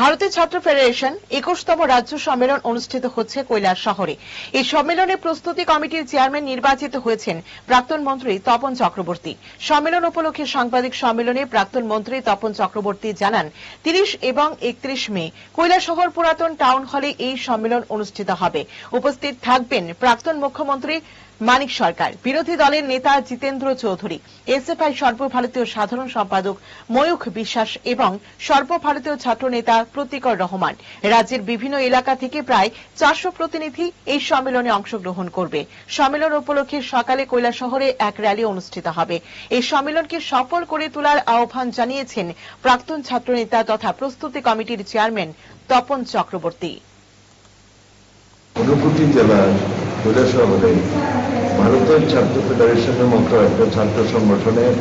ভারতের ছাত্র ফেডারেশন একুশতম রাজ্য সম্মেলন অনুষ্ঠিত হচ্ছে কৈলাস শহরে। এই সম্মেলনে প্রস্তুতি কমিটির চেয়ারম্যান নির্বাচিত হয়েছেন প্রাক্তন মন্ত্রী তপন চক্রবর্তী। সম্মেলন উপলক্ষে সাংবাদিক সম্মেলনে প্রাক্তন মন্ত্রী তপন চক্রবর্তী জানান, তিরিশ এবং একত্রিশ মে কৈলাসহর পুরাতন টাউন হলে এই সম্মেলন অনুষ্ঠিত হবে। উপস্থিত থাকবেন প্রাক্তন মুখ্যমন্ত্রী মানিক সরকার। বিরোধী দলের নেতা জিতেন্দ্র চৌধুরী, এসএফআই সর্বভারতীয় সাধারণ সম্পাদক ময়ূখ বিশ্বাস এবং সর্বভারতীয় ছাত্র নেতা প্রতীকর রহমান। রাজ্যের বিভিন্ন এলাকা থেকে প্রায় চারশো প্রতিনিধি এই সম্মেলনে অংশগ্রহণ করবে। সম্মেলন উপলক্ষে সকালে কৈলাসহরে এক র্যালি অনুষ্ঠিত হবে। এই সম্মেলনকে সফল করে তোলার আহ্বান জানিয়েছেন প্রাক্তন ছাত্রনেতা তথা প্রস্তুতি কমিটির চেয়ারম্যান তপন চক্রবর্তী। জেলার শহরে ভারতের ছাত্র ফেডারেশনের মতো একটা ছাত্র সংগঠনের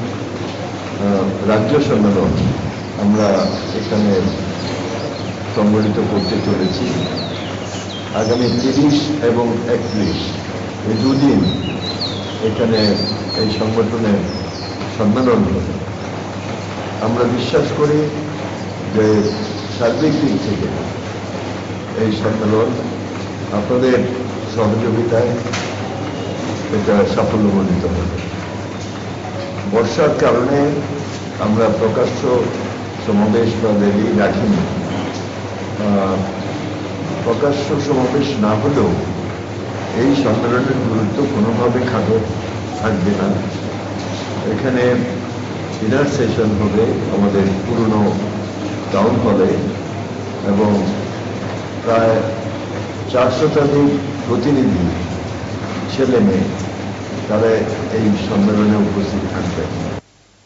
রাজ্য সম্মেলন আমরা এখানে সংগঠিত করতে চলেছি। আগামী তিরিশ এবং একত্রিশ এই দুদিন এখানে এই সংগঠনের সম্মেলন হবে। আমরা বিশ্বাস করি যে সার্বিক দিক থেকে এই সম্মেলন আপনাদের সহযোগিতায় এটা সাফল্য সাফল্যমণ্ডিত হবে। বর্ষার কারণে আমরা প্রকাশ্য সমাবেশ বা র্যালি রাখিনি। প্রকাশ্য সমাবেশ না হলেও এই সম্মেলনের গুরুত্ব কোনোভাবে খাটো থাকবে না। এখানে ডিনার সেশন হবে আমাদের পুরনো টাউন হলে এবং প্রায় চারশোটাধিক প্রতিনিধি ছেলে মেয়ে তারা এই সম্মেলনে উপস্থিত থাকবেন